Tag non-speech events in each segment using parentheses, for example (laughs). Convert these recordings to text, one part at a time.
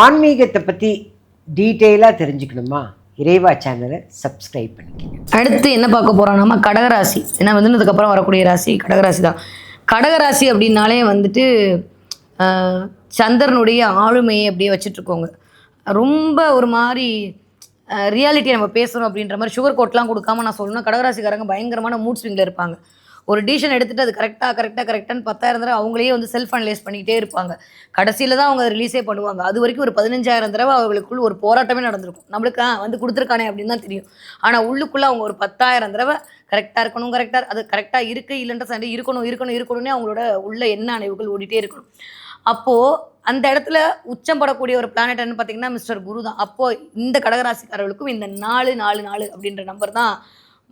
ஆன்மீகத்தை பற்றி டீட்டெயிலாக தெரிஞ்சுக்கணுமா? இறைவா சேனலை சப்ஸ்கிரைப் பண்ணிக்கோங்க. அடுத்து என்ன பார்க்க போறோம்? நம்ம கடகராசி. ஏன்னா வந்துனதுக்கப்புறம் வரக்கூடிய ராசி கடகராசி தான். கடகராசி அப்படின்னாலே வந்துட்டு சந்திரனுடைய ஆளுமையை அப்படியே வச்சுட்ருக்கோங்க ரொம்ப ஒரு மாதிரி ரியாலிட்டியை நம்ம பேசுகிறோம் அப்படின்ற மாதிரி சுகர் கோட்லாம் கொடுக்காம நான் சொல்லணும். கடகராசிக்காரங்க பயங்கரமான மூட் ஸ்விங்கில் இருப்பாங்க. ஒரு டிசிஷன் எடுத்துட்டு அது கரெக்டாக கரெக்டாக கரெக்டான்னு பத்தாயிரம் தடவை அவங்களே வந்து செல்ஃப் அனலைஸ் பண்ணிக்கிட்டே இருப்பாங்க. கடைசியில் தான் அவங்க ரிலீஸே பண்ணுவாங்க. அது வரைக்கும் ஒரு பதினஞ்சாயிரம் தடவை அவங்களுக்குள்ள ஒரு போராட்டமே நடந்திருக்கும். நம்மளுக்கு வந்து கொடுத்துருக்கானே அப்படின்னு தான் தெரியும். ஆனால் உள்ளுக்குள்ளே அவங்க ஒரு பத்தாயிரம் தடவை கரெக்டாக இருக்கணும் கரெக்டாக அது கரெக்டாக இருக்குது இல்லைன்ற சண்டை இருக்கணும் இருக்கணும் இருக்கணும்னே அவங்களோட உள்ள என்ன அணைவுகள் ஓடிட்டே இருக்கணும். அப்போது அந்த இடத்துல உச்சம் படக்கூடிய ஒரு பிளானட் என்ன பார்த்தீங்கன்னா மிஸ்டர் குரு தான். அப்போது இந்த கடகராசிக்காரர்களுக்கும் இந்த நாலு நாலு நாலு அப்படின்ற நம்பர் தான்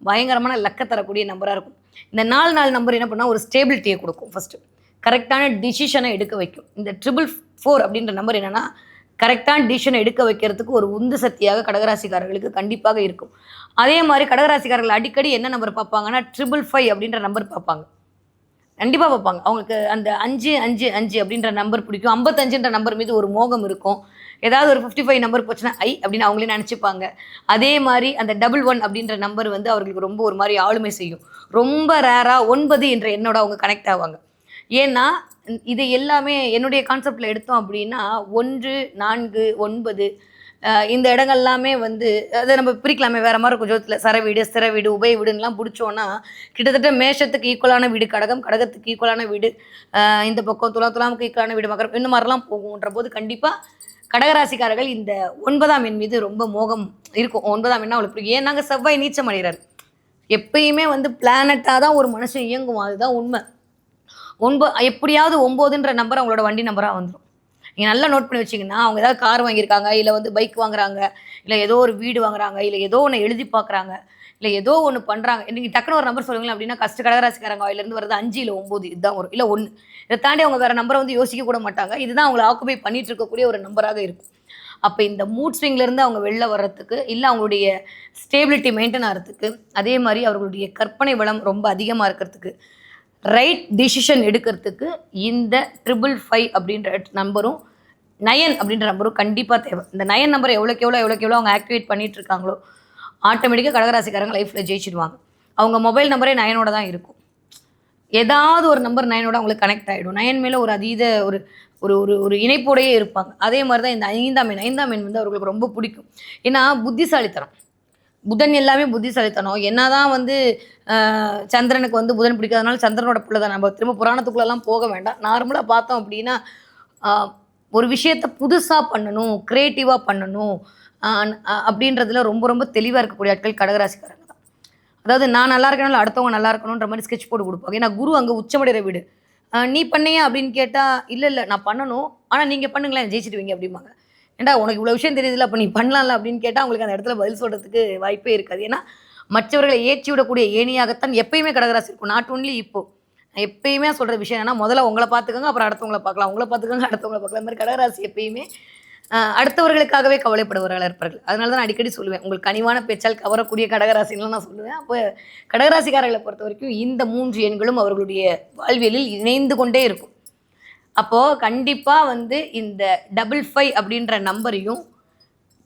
பயங்கரமான லக்க தரக்கூடிய நம்பராக இருக்கும். இந்த நாலு நாலு நம்பர் என்ன பண்ணால் ஒரு ஸ்டேபிலிட்டியை கொடுக்கும். ஃபஸ்ட்டு கரெக்டான டிசிஷனை எடுக்க வைக்கும். இந்த ட்ரிபிள் ஃபோர் அப்படின்ற நம்பர் என்னென்னா கரெக்டான டிசிஷனை எடுக்க வைக்கிறதுக்கு ஒரு உந்து சக்தியாக கடகராசிக்காரர்களுக்கு கண்டிப்பாக இருக்கும். அதே மாதிரி கடகராசிக்காரர்கள் அடிக்கடி என்ன நம்பர் பார்ப்பாங்கன்னா ட்ரிபிள் ஃபைவ் அப்படின்ற நம்பர் பார்ப்பாங்க. கண்டிப்பாக பார்ப்பாங்க. அவங்களுக்கு அந்த அஞ்சு அஞ்சு அஞ்சு அப்படின்ற நம்பர் பிடிக்கும். ஐம்பத்தஞ்சுன்ற நம்பர் மீது ஒரு மோகம் இருக்கும். ஏதாவது ஒரு ஃபிஃப்டி ஃபைவ் நம்பர் போச்சுன்னா ஐ அப்படின்னு அவங்களே நினச்சிப்பாங்க. அதே மாதிரி அந்த டபுள் ஒன் அப்படின்ற நம்பர் வந்து அவர்களுக்கு ரொம்ப ஒரு மாதிரி ஆளுமை செய்யும். ரொம்ப ரேராக ஒன்பது என்ற எண்ணோட அவங்க கனெக்ட் ஆவாங்க. ஏன்னா இது எல்லாமே என்னுடைய கான்செப்டில் எடுத்தோம் அப்படின்னா ஒன்று நான்கு ஒன்பது இந்த இடங்கள்லாமே வந்து அதை நம்ம பிரிக்கலாமே வேறு மாதிரி இருக்கும். ஜோத்தில் சர வீடு ஸ்திர வீடு உபய வீடுன்னெலாம் பிடிச்சோன்னா கிட்டத்தட்ட மேஷத்துக்கு ஈக்குவலான வீடு கடகம் கடகத்துக்கு ஈக்குவலான வீடு இந்த பக்கம் துலா துலாமுக்கு ஈக்குவலான வீடு மகரம் இந்த மாதிரிலாம் போகுன்ற போது கண்டிப்பாக கடகராசிக்காரர்கள் இந்த ஒன்பதாம் எண் மீது ரொம்ப மோகம் இருக்கும். ஒன்பதாம் எண்ணா அவளுக்கு பிடிக்கும் ஏன்னாங்க செவ்வாய் நீச்சம் அடைகிறார். எப்பயுமே வந்து பிளானட்டாக தான் ஒரு மனுஷன் இயங்கும் அதுதான் உண்மை. ஒன்ப எப்படியாவது ஒம்போதுன்ற நம்பர் அவங்களோட வண்டி நம்பராக வந்துடும் நீங்கள் நல்லா நோட் பண்ணி வச்சிங்கன்னா அவங்க ஏதாவது கார் வாங்கியிருக்காங்க இல்லை வந்து பைக் வாங்குறாங்க இல்லை ஏதோ ஒரு வீடு வாங்குறாங்க இல்லை ஏதோ ஒன்று எழுதி பார்க்குறாங்க. இல்லை ஏதோ ஒன்று பண்ணுறாங்க நீங்கள் டக்குனு ஒரு நம்பர் சொல்லுங்களேன் அப்படின்னா கஷ்ட கடகராசிக்காரங்க வாயிலிருந்து வருது. அஞ்சு இல்லை ஒம்பது இதுதான் வரும் இல்லை ஒன்று இதை தாண்டி அவங்க வேறு நம்பரை வந்து யோசிக்க கூட மாட்டாங்க. இதுதான் அவங்களை ஆக்குபை பண்ணிட்டு இருக்கக்கூடிய ஒரு நம்பராக இருக்கும். அப்போ இந்த மூட் ஸ்விங்லேருந்து அவங்க வெளில வர்றதுக்கு இல்லை அவங்களுடைய ஸ்டேபிலிட்டி மெயின்டைன் ஆகிறதுக்கு அதே மாதிரி அவர்களுடைய கற்பனை வளம் ரொம்ப அதிகமாக இருக்கிறதுக்கு ரைட் டிசிஷன் எடுக்கிறதுக்கு இந்த ட்ரிபிள் ஃபைவ் அப்படின்ற நம்பரும் நயன் அப்படின்ற நம்பரும் கண்டிப்பாக தேவை. இந்த நயன் நம்பர் எவ்வளோக்கு எவ்வளோ எவ்வளோக்கு எவ்வளோ அவங்க ஆக்டிவேட் பண்ணிகிட்டு இருக்காங்களோ ஆட்டோமேட்டிக்காக கடகராசிக்காரங்க லைஃப்பில் ஜெயிச்சிடுவாங்க. அவங்க மொபைல் நம்பரே நயனோட தான் இருக்கும். ஏதாவது ஒரு நம்பர் நயனோட அவங்களுக்கு கனெக்ட் ஆகிடும் நயன் மேலே ஒரு அதீத ஒரு ஒரு ஒரு ஒரு இணைப்போடையே இருப்பாங்க. அதே மாதிரி தான் இந்த ஐந்தாம் எண் ஐந்தாம் எண் வந்து அவர்களுக்கு ரொம்ப பிடிக்கும். ஏன்னா புத்திசாலித்தனம். புதன் எல்லாமே புத்திசாலித்தனம். என்ன தான் வந்து சந்திரனுக்கு வந்து புதன் பிடிக்காதனால சந்திரனோட பிள்ளை தான். நம்ம திரும்ப புராணத்துக்குள்ளெல்லாம் போக வேண்டாம். நார்மலாக பார்த்தோம் அப்படின்னா ஒரு விஷயத்த புதுசாக பண்ணணும் க்ரியேட்டிவாக பண்ணணும் அப்படின்றதுல ரொம்ப ரொம்ப தெளிவாக இருக்கக்கூடிய ஆட்கள் கடகராசிக்காரங்க தான். அதாவது நான் நல்லா இருக்கணும் அடுத்தவங்க நல்லா இருக்கணுன்ற மாதிரி ஸ்கெட்ச் போட்டு கொடுப்பாங்க. ஏன்னா குரு அங்கே உச்சமடைகிற வீடு. நீ பண்ணியா அப்படின்னு கேட்டால் இல்லை இல்லை நான் பண்ணணும். ஆனால் நீங்கள் பண்ணுங்களேன் ஜெயிச்சிடுவீங்க அப்படிம்பாங்க. ஏண்டா உனக்கு இவ்வளோ விஷயம் தெரியுதுல அப்போ நீ பண்ணலாம்ல அப்படின்னு கேட்டால் அவங்களுக்கு அந்த இடத்துல பதில் சொல்கிறதுக்கு வாய்ப்பே இருக்காது. ஏன்னா மற்றவர்களை ஏற்றி விடக்கூடிய ஏணியாகத்தான் எப்பயுமே கடகராசி இருக்கும். நாட் ஒன்லி இப்போ. நான் எப்பயுமே சொல்கிற விஷயம் என்னன்னா முதல்ல உங்களை பார்த்துக்கோங்க அப்புறம் அடுத்தவங்களை பார்க்கலாம். உங்களை பார்த்துக்கோங்க அடுத்தவங்களை பார்க்கலாம். இந்த மாதிரி கடகராசி எப்பயுமே அடுத்தவர்களுக்காகவே கவலைப்படுபவர்களாக இருப்பார்கள். அதனால தான் நான் அடிக்கடி சொல்லுவேன். உங்களுக்கு கனிவான பேச்சால் கவரக்கூடிய கடகராசின்லாம் நான் சொல்லுவேன். அப்போ கடகராசிக்காரர்களை பொறுத்த வரைக்கும் இந்த மூன்று எண்களும் அவர்களுடைய வாழ்வியலில் இணைந்து கொண்டே இருக்கும். அப்போது கண்டிப்பாக வந்து இந்த டபுள் ஃபைவ் அப்படின்ற நம்பரையும்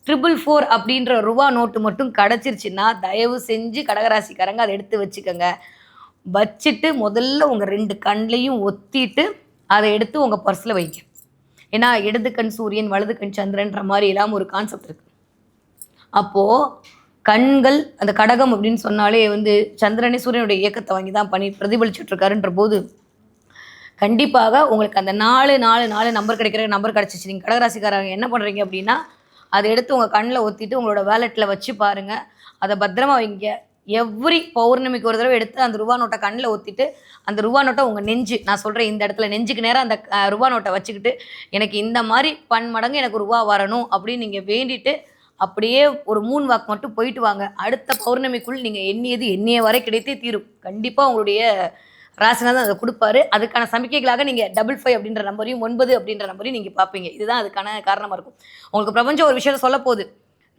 ட்ரிபிள் ஃபோர் அப்படின்ற ரூபா நோட்டு மட்டும் கிடச்சிருச்சுன்னா தயவு செஞ்சு கடகராசிக்காரங்க அதை எடுத்து வச்சுக்கோங்க. வச்சுட்டு முதல்ல உங்கள் ரெண்டு கண்லையும் ஒத்திட்டு அதை எடுத்து உங்கள் பர்ஸில் வைங்க. ஏன்னா இடது கண் சூரியன் வலது கண் சந்திரன்ற மாதிரி எல்லாம் ஒரு கான்செப்ட் இருக்குது அப்போது கண்கள் அந்த கடகம் அப்படின்னு சொன்னாலே வந்து சந்திரனே சூரியனுடைய இயக்கத்தை வாங்கி தான் பண்ணி பிரதிபலிச்சுட்டு இருக்காருன்ற போது கண்டிப்பாக உங்களுக்கு அந்த நாலு நாலு நாலு நம்பர் கிடைக்கிற நம்பர் கிடச்சிச்சு. நீங்கள் கடகராசிக்காரங்க என்ன பண்ணுறீங்க அப்படின்னா அதை எடுத்து உங்கள் கண்ணில் ஒத்திட்டு உங்களோட வேலெட்டில் வச்சு பாருங்கள் அதை பத்திரமா வைங்க. எவ்ரி பௌர்ணமிக்கு ஒரு தடவை எடுத்து அந்த ரூபா நோட்டை கண்ணில் ஊற்றிட்டு அந்த ரூபா நோட்டை உங்கள் நெஞ்சு நான் சொல்கிறேன் இந்த இடத்துல நெஞ்சுக்கு நேரம் அந்த ரூபா நோட்டை வச்சுக்கிட்டு எனக்கு இந்த மாதிரி பன்மடங்கு எனக்கு ரூபா வரணும் அப்படின்னு நீங்கள் வேண்டிட்டு அப்படியே ஒரு மூணு வாக்கு மட்டும் போயிட்டு வாங்க. அடுத்த பௌர்ணமிக்குள் நீங்கள் எண்ணியது எண்ணிய வரை கிடைத்தே தீரும். கண்டிப்பாக உங்களுடைய ராசினா அதை கொடுப்பாரு. அதுக்கான சமிக்கைகளாக நீங்கள் டபுள் ஃபைவ் அப்படின்ற நம்பரையும் ஒன்பது அப்படின்ற நம்பரையும் நீங்கள் பார்ப்பீங்க. இதுதான் அதுக்கான காரணமாக இருக்கும். உங்களுக்கு பிரபஞ்சம் ஒரு விஷயத்த சொல்ல போகுது.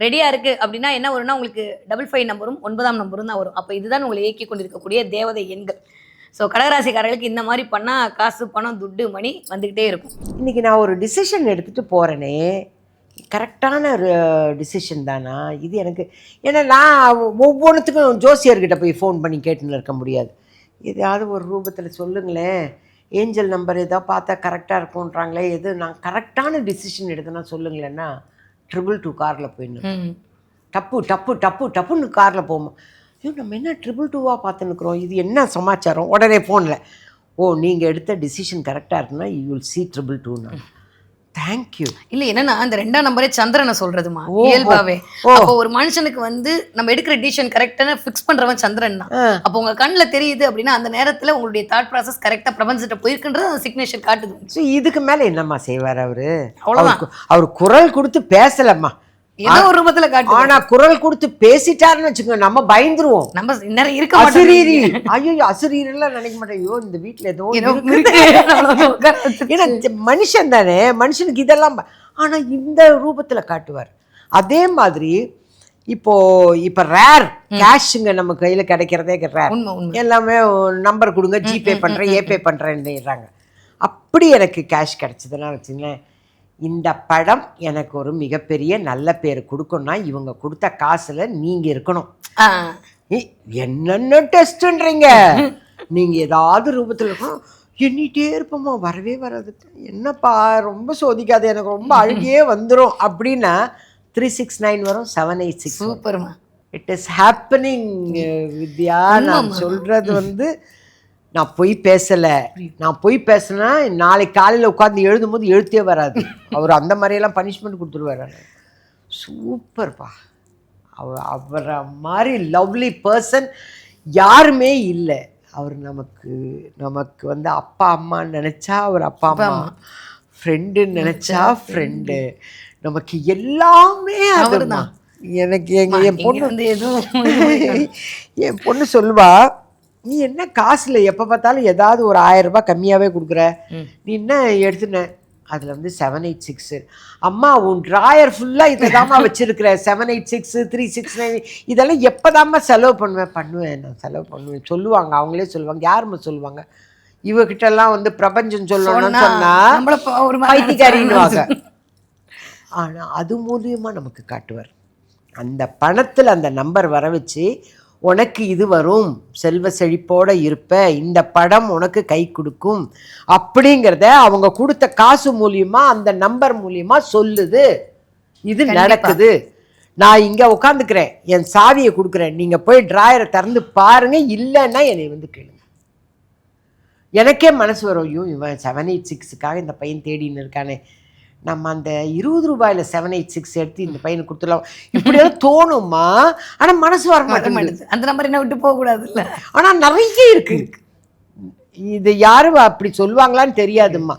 ரெடியாக இருக்குது அப்படின்னா என்ன வரும்னா உங்களுக்கு டபுள் ஃபைவ் நம்பரும் ஒன்பதாம் நம்பரும் தான் வரும். அப்போ இதுதான் உங்களை இயக்கி கொண்டிருக்கக்கூடிய தேவதை எண்கள். ஸோ கடகராசிக்காரர்களுக்கு இந்த மாதிரி பண்ணால் காசு பணம் துட்டு மணி வந்துக்கிட்டே இருக்கும். இன்றைக்கி நான் ஒரு டிசிஷன் எடுத்துகிட்டு போகிறேனே கரெக்டான டிசிஷன் தானா? இது எனக்கு ஏன்னா நான் ஒவ்வொன்றுத்துக்கும் ஜோசியர்கிட்ட போய் ஃபோன் பண்ணி கேட்டுன்னு இருக்க முடியாது. எதாவது ஒரு ரூபத்தில் சொல்லுங்களேன். ஏஞ்சல் நம்பர் ஏதோ பார்த்தா கரெக்டாக இருக்கும்ன்றாங்களே எது நான் கரெக்டான டிசிஷன் எடுத்தேன்னா சொல்லுங்களேன்னா ட்ரிபிள் டூ காரில் போயிடணும் ம். டப்பு டப்பு டப்பு டப்புன்னு காரில் போவோம். ஐயோ நம்ம என்ன ட்ரிபிள் டூவாக பார்த்துன்னுக்குறோம் இது என்ன சமாச்சாரம்? உடனே ஃபோனில் ஓ நீங்கள் எடுத்த டிசிஷன் கரெக்டாக இருக்குன்னா யூ வில் சி ட்ரிபிள் டூனா தேங்க்யூ இல்ல என்னன்னா அந்த ரெண்டாம் நம்பரே சந்திரனை சொல்றதுமா. இயல்பாவே. அப்போ ஒரு மனுஷனுக்கு வந்து நம்ம எடுக்கிற டிசிஷன் கரெக்டான ஃபிக்ஸ் பண்றவன் சந்திரன் தான். அப்போ உங்க கண்ணுல தெரியுது அப்படின்னா அந்த நேரத்துல உங்களுடைய தாட் ப்ராசஸ் கரெக்டா பிரபஞ்சத்தை போயிருக்குன்றது அந்த சிக்னேச்சர் காட்டுது இதுக்கு மேலே என்னம்மா செய்வார் அவரு அவ்வளவுதான். அவருக்கு- அவர் குரல் கொடுத்து பேசலம்மா ஏதோ ஒரு ரூபத்துல காட்டு ஆனா குரல் கொடுத்து பேசிட்டாருன்னு வச்சுக்கோங்க நம்ம பயந்துருவோம். நம்ம நிறைய இருக்க அசுரீரி. ஐயோ அசுரீரி எல்லாம் நினைக்க மாட்டேன். ஐயோ இந்த வீட்டுல ஏதோ. ஏன்னா மனுஷன் தானே மனுஷனுக்கு இதெல்லாம் ஆனா இந்த ரூபத்துல காட்டுவார். அதே மாதிரி இப்போ இப்ப ரேர் கேஷுங்க நம்ம கையில கிடைக்கிறதே ரேர் எல்லாமே நம்பர் கொடுங்க ஜிபே பண்றேன் ஏபே பண்றேன்னுறாங்க. அப்படி எனக்கு கேஷ் கிடைச்சதுன்னா வச்சுங்களேன் இந்த படம் எனக்கு ஒரு மிகப்பெரிய நல்ல பேர் கொடுக்கணும்னா இவங்க கொடுத்த காசுல நீங்க இருக்கணும். என்னென்ன டெஸ்ட்ன்றீங்க? நீங்க ஏதாவது ரூபத்துல இருக்கணும் எண்ணிட்டே இருப்போமா வரவே வராது. என்னப்பா ரொம்ப சோதிக்காது எனக்கு ரொம்ப அழுகியே வந்துரும் அப்படின்னா த்ரீ சிக்ஸ் நைன் வரும் செவன் எயிட் சிக்ஸ் சூப்பர்மா. It is happening Vidya. நான் சொல்றது வந்து நான் பொய் பேசல. நான் பொய் பேசினா நாளைக்கு காலையில உட்காந்து எழுதும்போது எழுத்தே வராது. அவர் அந்த மாதிரியெல்லாம் பனிஷ்மெண்ட் கொடுத்துருவாரு. சூப்பர்ப்பா அவர் அவரை மாதிரி லவ்லி பர்சன் யாருமே இல்லை. அவர் நமக்கு நமக்கு வந்து அப்பா அம்மான்னு நினச்சா அவர் அப்பா அம்மா. ஃப்ரெண்டுன்னு நினச்சா ஃப்ரெண்டு நமக்கு எல்லாமே அவர்தான். எனக்கு எங்க என் பொண்ணு வந்து எதுவும் (laughs) என் பொண்ணு சொல்லுவா நீ என்ன காசுல எப்போ பார்த்தாலும் ஏதாவது ஒரு ஆயிரம் ரூபாய் கம்மியாவே கொடுக்குற? நீ என்ன எடுத்துன? அதுல வந்து செவன் எயிட் சிக்ஸ் அம்மா உன் ட்ராயர் ஃபுல்லா இதை தாம்மா வச்சிருக்கிற. Seven eight six three six nine இதெல்லாம் எப்போதாம்மா செலவு பண்ணுவேன்? பண்ணுவேன் நான் செலவு பண்ணுவேன். சொல்லுவாங்க அவங்களே சொல்லுவாங்க யாரும்மா சொல்லுவாங்க? இவகிட்ட எல்லாம் வந்து பிரபஞ்சம் சொல்லணும்னு சொன்னா நம்மள ப- ஒரு பைத்தியக்காரின்னுவாங்க. ஆனா அது மூலியமா நமக்கு காட்டுவார். அந்த பணத்துல அந்த நம்பர் வர வச்சு உனக்கு இது வரும். செல்வ செழிப்போட இருப்ப. இந்த படம் உனக்கு கை கொடுக்கும். அப்படிங்கிறத அவங்க கொடுத்த காசு மூலியமா அந்த நம்பர் மூலியமா சொல்லுது. இது நடக்குது. நான் இங்க உட்காந்துக்கிறேன் என் சாவியை கொடுக்குறேன். நீங்க போய் டிராயரை திறந்து பாருங்க. இல்லைன்னா என்னை வந்து கேளுங்க. எனக்கே மனசு வரும். ஐயோ இவன் செவன் எயிட் சிக்ஸுக்காக இந்த பையன் தேடின்னு இருக்கானே. நம்ம அந்த இருபது ரூபாயில செவன் எயிட் சிக்ஸ் எடுத்து இந்த பையனுக்கு கொடுத்துடலாம். இப்படியெல்லாம் (laughs) தோணுமா? ஆனா மனசு வர மாட்டேங்குது. அந்த நம்பர் என்ன விட்டு போக கூடாது இல்ல ஆனா நிறைய இருக்கு. இது யாரும் அப்படி சொல்லுவாங்களான்னு தெரியாதும்மா.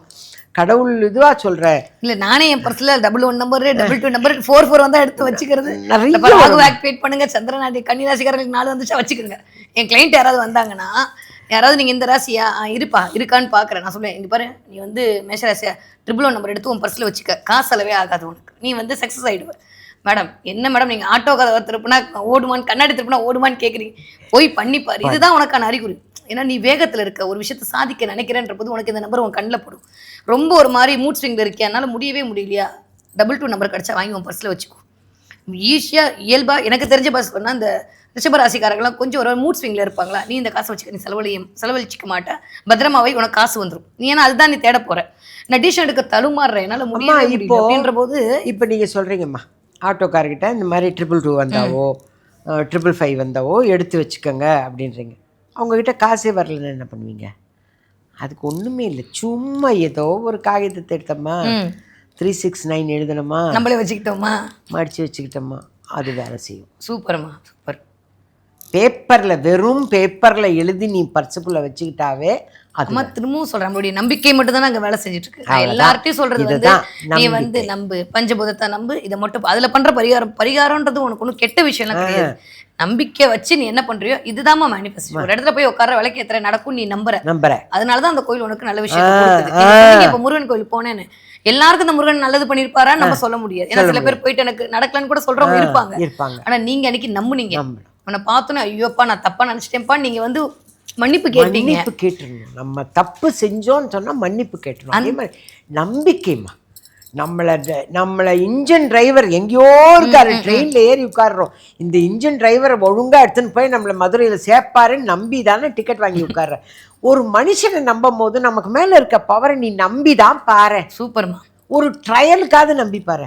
கடவுள் இதுவா சொல்றேன் இல்ல நானே என் பர்ஸ்ல double one number double two number four four வந்தா எடுத்து (laughs) வச்சுக்கிறது. நிறைய ஆக்டிவேட் பண்ணுங்க. சந்திரநாட்டி கன்னிராசிக்காரங்களுக்கு நாலு வந்துச்சா வச்சுக்கோங்க. என் கிளைண்ட் யாராவது வந்தாங்கன்னா யாராவது நீங்க இந்த ராசியா? இருப்பா. இருக்கான்னு பாக்குறேன். நான் சொல்லுவேன் இங்க பாரு நீ வந்து மேஷ ராசியா ட்ரிபிள் ஒன் நம்பர் எடுத்து உன் பர்ஸ்ல வச்சுக்க. காசு செலவே ஆகாது உனக்கு. நீ வந்து சக்சஸ் ஆயிடுவ. மேடம் என்ன மேடம் நீங்க ஆட்டோ கதை திருப்பினா ஓடுமான்னு கண்ணாடி திருப்பினா ஓடுமான்னு கேக்குறீங்க. போய் பண்ணி பாரு. இதுதான் உனக்கான அறிகுறி. ஏன்னா நீ வேகத்துல இருக்க. ஒரு விஷயத்தை சாதிக்க நினைக்கிறேன்ற போது உனக்கு இந்த நம்பர் உன் கண்ணில் படும். ரொம்ப ஒரு மாதிரி மூட் ஸ்விங்ல இருக்கியா? என்னால முடியவே முடியலையா? டபுள் டூ நம்பர் கிடைச்சா வாங்கி உன் பர்ஸ்ல வச்சுக்கோ. ஈஸியாக இயல்பாக எனக்கு தெரிஞ்ச பஸ் சொன்னால் அந்த ரிஷபராசிக்காரங்களாம் கொஞ்சம் ஒரு மூட் ஸ்விங்கில் இருப்பாங்களா? நீ இந்த காசை வச்சுக்க நீ செலவழிய செலவழிச்சிக்க மாட்டேன். பத்திரமாவை உனக்கு காசு வந்துடும் நீ ஏன்னா அதுதான் நீ தேட போற. நான் டிஷன் எடுக்க தழுமாறுறேன் என்னால் முடியவே இப்போ- அப்படின்ற போது இப்போ நீங்கள் சொல்கிறீங்கம்மா ஆட்டோக்காரர்கிட்ட இந்த மாதிரி ட்ரிபிள் டூ வந்தாவோ ட்ரிபிள் ஃபைவ் வந்தாவோ எடுத்து வச்சுக்கோங்க அப்படின்றீங்க. அவங்கக்கிட்ட காசே வரலன்னு என்ன பண்ணுவீங்க? அதுக்கு ஒன்றுமே இல்லை. சும்மா ஏதோ ஒரு காகிதத்தை எடுத்தோமா ம், த்ரீ சிக்ஸ் நைன் எழுதணுமா? நம்மளே வச்சுக்கிட்டோமா? மடித்து வச்சுக்கிட்டோமா? அது வேலை செய்யும். சூப்பர்மா சூப்பர். பேப்பரில் வெறும் பேப்பரில் எழுதி நீ பர்சுக்குள்ளே வச்சுக்கிட்டாவே அம்மா திரும்பவும் சொல்றேன். நம்மளுடைய நம்பிக்கை மட்டும் தான் நாங்க வேலை செஞ்சுட்டு இருக்கு. எல்லார்ட்டையும் சொல்றது வந்து நீ வந்து நம்பு. பஞ்சபூதத்தை நம்பு. இதை மட்டும் அதுல பண்ற பரிகாரம் பரிகாரம்ன்றது உனக்கு ஒன்றும் கெட்ட விஷயம்லாம் கிடையாது. நம்பிக்கை வச்சு நீ என்ன பண்றியோ இதுதாம்மா மேனிஃபெஸ்ட் ஒரு இடத்துல போய் உட்கார விளக்கு ஏத்துற நடக்கும் நீ நம்புற. நம்புகிறேன் அதனாலதான் அந்த கோயில் உனக்கு நல்ல விஷயம் இப்ப முருகன் கோயில் போனேன்னு. எல்லாருக்கும் இந்த முருகன் நல்லது பண்ணிருப்பாரா நம்ம சொல்ல முடியாது. ஏன்னா சில பேர் போயிட்டு எனக்கு நடக்கலன்னு கூட சொல்றவங்க இருப்பாங்க. ஆனா நீங்க அன்னைக்கு நம்புனீங்க. உன்னை பார்த்தோன்னே ஐயோப்பா நான் தப்பா நினைச்சிட்டேன்ப்பா நீங்க வந்து மன்னிப்பு கேட்டீங்க. மன்னிப்பு கேட்டுருணும் நம்ம தப்பு செஞ்சோன்னு சொன்னா மன்னிப்பு கேட்டுருணும் அதே மாதிரி நம்பிக்கைம்மா. நம்மளை நம்மளை இன்ஜின் டிரைவர் எங்கேயோ இருக்காரு ட்ரெயினில் ஏறி உட்கார்றோம். இந்த இன்ஜின் டிரைவரை ஒழுங்கா எடுத்துன்னு போய் நம்மளை மதுரையில் சேர்ப்பாருன்னு நம்பி தானே டிக்கெட் வாங்கி (laughs) உட்கார்ற. ஒரு மனுஷனை நம்பும் போது நமக்கு மேலே இருக்க பவரை நீ நம்பி தான் பாரு சூப்பர்மா. ஒரு ட்ரையலுக்காவது நம்பி பாரு